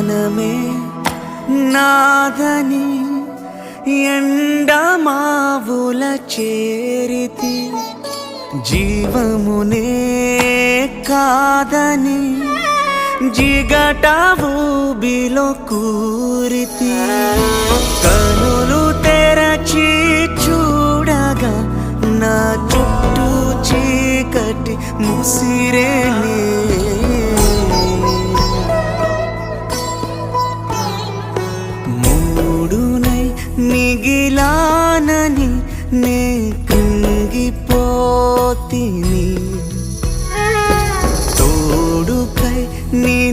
ప్రాణమే నాదని ఎండమావుల చేరితి. జీవమునే కాదని జిగట ఊబిలో కూరితి. కనులు తెరచి చూడగా నా చుట్టూ చీకటి ముసిరేనే. నే కృంగిపోతిని. తోడుకై నీ